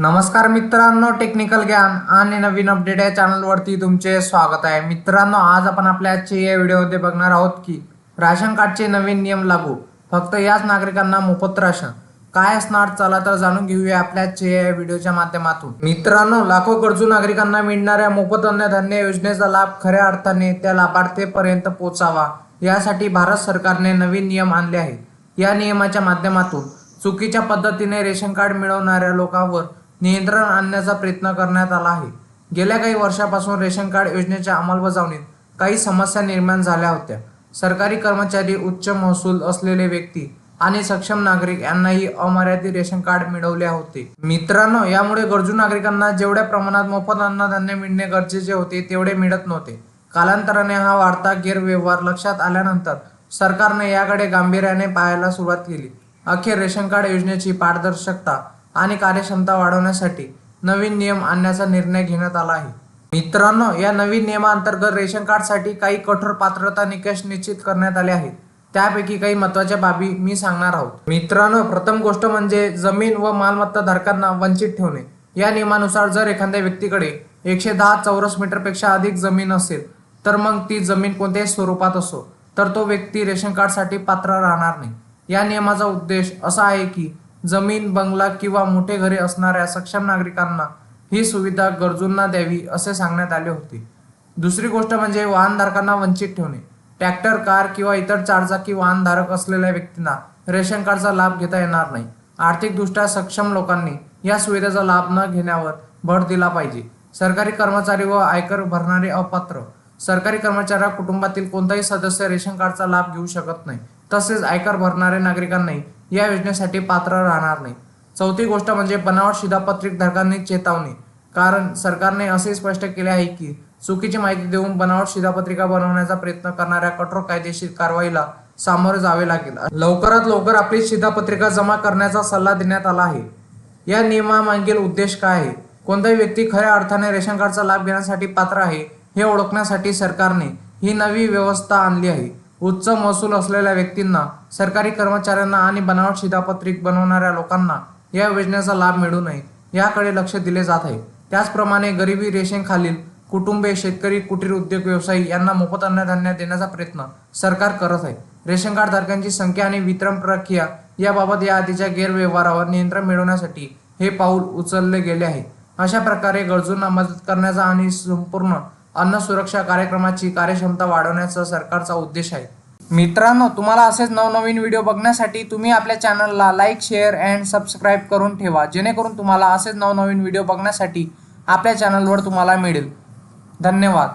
नमस्कार मित्रांनो टेक्निकल ज्ञान आणि नवीन अपडेट या चॅनलवरती तुमचे स्वागत आहे. मित्रांनो आज आपण आपल्या आजच्या या व्हिडिओमध्ये बघणार आहोत की राशन कार्डचे नवीन नियम लागू. फक्त याच नागरिकांना मोफत राशन. काय असणार चला तर जाणून घेऊया आपल्या आजच्या या व्हिडिओच्या माध्यमातून. मित्रांनो लाखो गरजू नागरिकांना मिळणाऱ्या मोफत अन्नधान्य योजनेचा लाभ खऱ्या अर्थाने त्या लाभार्थीपर्यंत पोहोचावा यासाठी भारत सरकारने नवीन नियम आणले आहेत. या नियमाच्या माध्यमातून चुकीच्या पद्धतीने रेशन कार्ड मिळवणाऱ्या लोकांवर नियंत्रण आणण्याचा प्रयत्न करण्यात आला आहे. गेल्या काही वर्षापासून रेशन कार्ड योजनेच्या अंमलबजावणीत काही समस्या निर्माण झाल्या होत्या. सरकारी कर्मचारी उच्च महसूल असलेले व्यक्ती आणि सक्षम नागरिक यांनाही अमर्यादित रेशन कार्ड मिळवले होते. मित्रांनो यामुळे गरजू नागरिकांना जेवढ्या प्रमाणात मोफत अन्नधान्य मिळणे गरजेचे होते तेवढे मिळत नव्हते. कालांतराने हा वाढता गैरव्यवहार लक्षात आल्यानंतर सरकारने याकडे गांभीर्याने पाहायला सुरुवात केली. अखेर रेशन कार्ड योजनेची पारदर्शकता आणि कार्यक्षमता वाढवण्यासाठी नवीन नियम आणण्याचा निर्णय घेण्यात आला आहे. मित्रांनो या नवीन नियमांतर्गत रेशन कार्डसाठी काही कठोर पात्रता निकष निश्चित करण्यात आले आहेत. त्यापैकी काही महत्त्वाच्या बाबी मी सांगणार आहोत. मित्रांनो प्रथम गोष्ट म्हणजे जमीन व मालमत्ता धारकांना वंचित ठेवणे. या नियमानुसार जर एखाद्या व्यक्तीकडे एकशे दहा चौरस मीटरपेक्षा अधिक जमीन असेल तर मग ती जमीन कोणत्याही स्वरूपात असो तर तो व्यक्ती रेशन कार्डसाठी पात्र राहणार नाही. या नियमाचा उद्देश असा आहे की जमीन बंगला किंवा मोठे घरे असणाऱ्या सक्षम नागरिकांना ही सुविधा गरजूंना द्यावी असे सांगण्यात आले होते. दुसरी गोष्ट म्हणजे वाहनधारकांना वंचित ठेवणे. ट्रॅक्टर कार किंवा इतर चारचाकी वाहनधारक असलेल्या व्यक्तींना रेशन कार्डचा लाभ घेता येणार नाही. आर्थिकदृष्ट्या सक्षम लोकांनी या सुविधेचा लाभ न घेण्यावर भर दिला पाहिजे. सरकारी कर्मचारी व आयकर भरणारे अपात्र. सरकारी कर्मचाऱ्या कुटुंबातील कोणताही सदस्य रेशन कार्डचा लाभ घेऊ शकत नाही. तसेच आयकर भरणाऱ्या नागरिकांनाही या योजनेसाठी पात्र राहणार नाही. चौथी गोष्ट म्हणजे बनावट शिधापत्रिक धारकांनी चेतावणी. कारण सरकारने असे स्पष्ट केले आहे की चुकीची माहिती देऊन बनावट शिधापत्रिका बनवण्याचा प्रयत्न करणाऱ्या कठोर कायदेशीर कारवाईला सामोरे जावे लागेल. लवकरात लवकर आपली शिधापत्रिका जमा करण्याचा सल्ला देण्यात आला आहे. या नियमामागील उद्देश काय आहे? कोणताही व्यक्ती खऱ्या अर्थाने रेशन कार्डचा लाभ घेण्यासाठी पात्र आहे हे ओळखण्यासाठी सरकारने ही नवी व्यवस्था आणली आहे. उच्च महसूल असलेल्या व्यक्तींना सरकारी कर्मचाऱ्यांना आणि बनावट शिधापत्रिक बनवणाऱ्या लोकांना या योजनेचा लाभ मिळू नये याकडे लक्ष दिले जात आहे. त्याचप्रमाणे गरिबी रेषेखालील कुटुंबे शेतकरी कुटीर उद्योग व्यवसायी यांना मोफत अन्नधान्य देण्याचा प्रयत्न सरकार करत आहे. रेशन कार्ड धारकांची संख्या आणि वितरण प्रक्रिया याबाबत या आधीच्या गैरव्यवहारावर नियंत्रण मिळवण्यासाठी हे पाऊल उचलले गेले आहे. अशा प्रकारे गरजूंना मदत करण्याचा आणि संपूर्ण अन्न सुरक्षा कार्यक्रमाची कार्यक्षमता वाढवण्याचा सरकारचा उद्देश आहे. मित्रांनो तुम्हाला असेच नवनवीन व्हिडिओ बघण्यासाठी तुम्ही आपल्या चॅनलला लाईक शेअर अँड सबस्क्राईब करून ठेवा. जेणेकरून तुम्हाला असेच नवनवीन व्हिडिओ बघण्यासाठी आपल्या चॅनलवर तुम्हाला मिळेल. धन्यवाद.